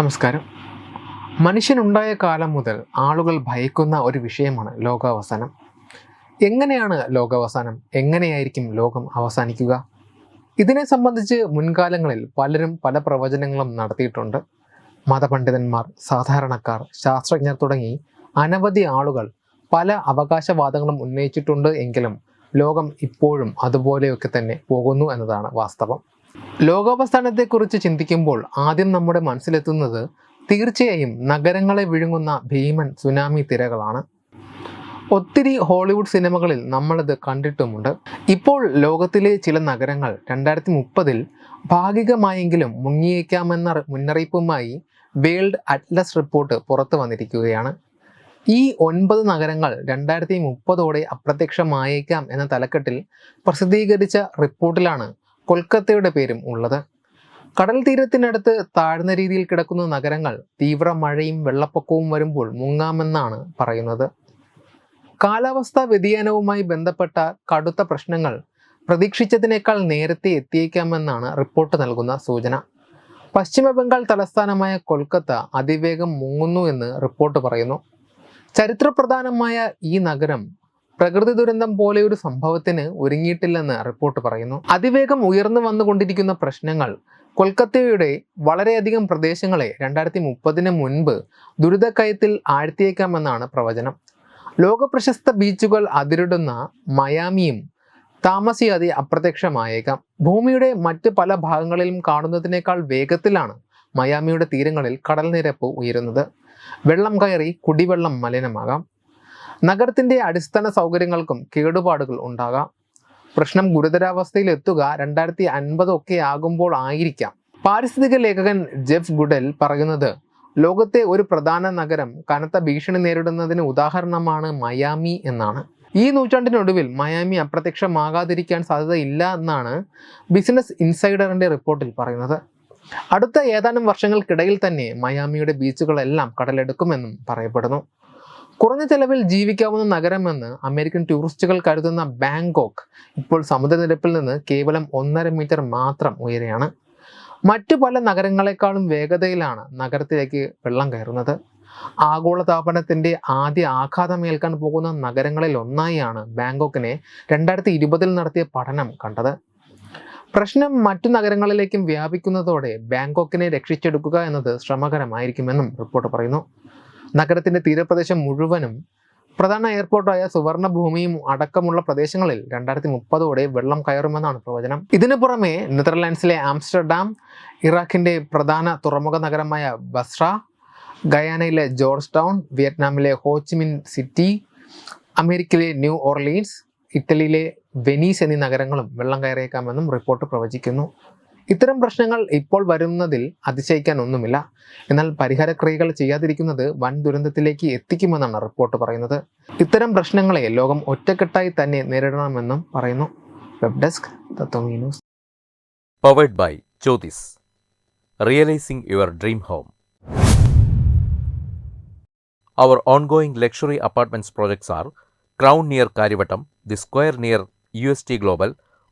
നമസ്കാരം. മനുഷ്യനുണ്ടായ കാലം മുതൽ ആളുകൾ ഭയക്കുന്ന ഒരു വിഷയമാണ് ലോകാവസാനം. എങ്ങനെയാണ് ലോകാവസാനം? എങ്ങനെയായിരിക്കും ലോകം അവസാനിക്കുക? ഇതിനെ സംബന്ധിച്ച് മുൻകാലങ്ങളിൽ പലരും പല പ്രവചനങ്ങളും നടത്തിയിട്ടുണ്ട്. മതപണ്ഡിതന്മാർ സാധാരണക്കാർ ശാസ്ത്രജ്ഞർ തുടങ്ങി അനവധി ആളുകൾ പല അവകാശവാദങ്ങളും ഉന്നയിച്ചിട്ടുണ്ട് എങ്കിലും ലോകം ഇപ്പോഴും അതുപോലെയൊക്കെ തന്നെ പോകുന്നു എന്നതാണ് വാസ്തവം. ലോകാവസാനത്തെക്കുറിച്ച് ചിന്തിക്കുമ്പോൾ ആദ്യം നമ്മുടെ മനസ്സിലെത്തുന്നത് തീർച്ചയായും നഗരങ്ങളെ വിഴുങ്ങുന്ന ഭീമൻ സുനാമി തിരകളാണ്. ഒത്തിരി ഹോളിവുഡ് സിനിമകളിൽ നമ്മളത് കണ്ടിട്ടുമുണ്ട്. ഇപ്പോൾ ലോകത്തിലെ ചില നഗരങ്ങൾ രണ്ടായിരത്തി മുപ്പതിൽ ഭാഗികമായെങ്കിലും മുങ്ങിയേക്കാമെന്ന മുന്നറിയിപ്പുമായി വേൾഡ് അറ്റ്ലസ് റിപ്പോർട്ട് പുറത്തു വന്നിരിക്കുകയാണ്. ഈ ഒൻപത് നഗരങ്ങൾ രണ്ടായിരത്തി മുപ്പതോടെ അപ്രത്യക്ഷമായേക്കാം എന്ന തലക്കെട്ടിൽ പ്രസിദ്ധീകരിച്ച റിപ്പോർട്ടിലാണ് കൊൽക്കത്തയുടെ പേരും ഉള്ളത്. കടൽ തീരത്തിനടുത്ത് താഴ്ന്ന രീതിയിൽ കിടക്കുന്ന നഗരങ്ങൾ തീവ്ര മഴയും വെള്ളപ്പൊക്കവും വരുമ്പോൾ മുങ്ങാമെന്നാണ് പറയുന്നത്. കാലാവസ്ഥാ വ്യതിയാനവുമായി ബന്ധപ്പെട്ട കടുത്ത പ്രശ്നങ്ങൾ പ്രതീക്ഷിച്ചതിനേക്കാൾ നേരത്തെ എത്തിയേക്കാമെന്നാണ് റിപ്പോർട്ട് നൽകുന്ന സൂചന. പശ്ചിമ ബംഗാൾ തലസ്ഥാനമായ കൊൽക്കത്ത അതിവേഗം മുങ്ങുന്നു എന്ന് റിപ്പോർട്ട് പറയുന്നു. ചരിത്രപ്രധാനമായ ഈ നഗരം പ്രകൃതി ദുരന്തം പോലെ ഒരു സംഭവത്തിന് ഒരുങ്ങിയിട്ടില്ലെന്ന് റിപ്പോർട്ട് പറയുന്നു. അതിവേഗം ഉയർന്നു വന്നുകൊണ്ടിരിക്കുന്ന പ്രശ്നങ്ങൾ കൊൽക്കത്തയുടെ വളരെയധികം പ്രദേശങ്ങളെ രണ്ടായിരത്തി മുപ്പതിന് മുൻപ് ദുരിതക്കയത്തിൽ ആഴ്ത്തിയേക്കാമെന്നാണ് പ്രവചനം. ലോകപ്രശസ്ത ബീച്ചുകൾ അതിരിടുന്ന മയാമിയും താമസിയാതെ അപ്രത്യക്ഷമായേക്കാം. ഭൂമിയുടെ മറ്റ് പല ഭാഗങ്ങളിലും കാണുന്നതിനേക്കാൾ വേഗത്തിലാണ് മയാമിയുടെ തീരങ്ങളിൽ കടൽ നിരപ്പ് ഉയരുന്നത്. വെള്ളം കയറി കുടിവെള്ളം മലിനമാകാം. നഗരത്തിന്റെ അടിസ്ഥാന സൗകര്യങ്ങൾക്കും കേടുപാടുകൾ ഉണ്ടാകാം. പ്രശ്നം ഗുരുതരാവസ്ഥയിൽ എത്തുക രണ്ടായിരത്തി അൻപതൊക്കെ ആകുമ്പോൾ ആയിരിക്കാം. പാരിസ്ഥിതിക ലേഖകൻ ജെഫ് ഗുഡൽ പറയുന്നത് ലോകത്തെ ഒരു പ്രധാന നഗരം കനത്ത ഭീഷണി നേരിടുന്നതിന് ഉദാഹരണമാണ് മയാമി എന്നാണ്. ഈ നൂറ്റാണ്ടിനൊടുവിൽ മയാമി അപ്രത്യക്ഷമാകാതിരിക്കാൻ സാധ്യതയില്ല എന്നാണ് ബിസിനസ് ഇൻസൈഡറിന്റെ റിപ്പോർട്ടിൽ പറയുന്നത്. അടുത്ത ഏതാനും വർഷങ്ങൾക്കിടയിൽ തന്നെ മയാമിയുടെ ബീച്ചുകളെല്ലാം കടലെടുക്കുമെന്നും പറയപ്പെടുന്നു. കുറഞ്ഞ ചെലവിൽ ജീവിക്കാവുന്ന നഗരമെന്ന് അമേരിക്കൻ ടൂറിസ്റ്റുകൾ കരുതുന്ന ബാങ്കോക്ക് ഇപ്പോൾ സമുദ്രനിരപ്പിൽ നിന്ന് കേവലം ഒന്നര മീറ്റർ മാത്രം ഉയരെയാണ്. മറ്റു പല നഗരങ്ങളെക്കാളും വേഗതയിലാണ് നഗരത്തിലേക്ക് വെള്ളം കയറുന്നത്. ആഗോളതാപനത്തിന്റെ ആദ്യ ആഘാതമേൽക്കാൻ പോകുന്ന നഗരങ്ങളിൽ ഒന്നായാണ് ബാങ്കോക്കിനെ രണ്ടായിരത്തി ഇരുപതിൽ നടത്തിയ പഠനം കണ്ടത്. പ്രശ്നം മറ്റു നഗരങ്ങളിലേക്കും വ്യാപിക്കുന്നതോടെ ബാങ്കോക്കിനെ രക്ഷിച്ചെടുക്കുക എന്നത് ശ്രമകരമായിരിക്കുമെന്നും റിപ്പോർട്ട് പറയുന്നു. നഗരത്തിന്റെ തീരപ്രദേശം മുഴുവനും പ്രധാന എയർപോർട്ടായ സുവർണഭൂമിയും അടക്കമുള്ള പ്രദേശങ്ങളിൽ രണ്ടായിരത്തി മുപ്പതോടെ വെള്ളം കയറുമെന്നാണ് പ്രവചനം. ഇതിനു പുറമെ നെതർലാൻഡ്സിലെ ആംസ്റ്റർഡാം ഇറാഖിന്റെ പ്രധാന തുറമുഖ നഗരമായ ബസ്ര ഗയാനയിലെ ജോർജ് ടൗൺ വിയറ്റ്നാമിലെ ഹോച്ചിമിൻ സിറ്റി അമേരിക്കയിലെ ന്യൂ ഓർലീൻസ് ഇറ്റലിയിലെ വെനീസ് എന്നീ നഗരങ്ങളും വെള്ളം കയറിയേക്കാമെന്നും റിപ്പോർട്ട് പ്രവചിക്കുന്നു. ഇത്തരം പ്രശ്നങ്ങൾ ഇപ്പോൾ വരുന്നതിൽ അതിശയിക്കാൻ ഒന്നുമില്ല. എന്നാൽ പരിഹാരക്രിയകൾ ചെയ്യാതിരിക്കുന്നത് വൻ ദുരന്തത്തിലേക്ക് എത്തിക്കുമെന്നാണ് റിപ്പോർട്ട് പറയുന്നത്. ഇത്തരം പ്രശ്നങ്ങളെ ലോകം ഒറ്റക്കെട്ടായി തന്നെ നേരിടണമെന്നും പറയുന്നു. Web desk Tathwamayi news. Powered by Jyothis realising your dream home our ongoing luxury apartments projects are Crown near Kariavattom the square near U S T Crown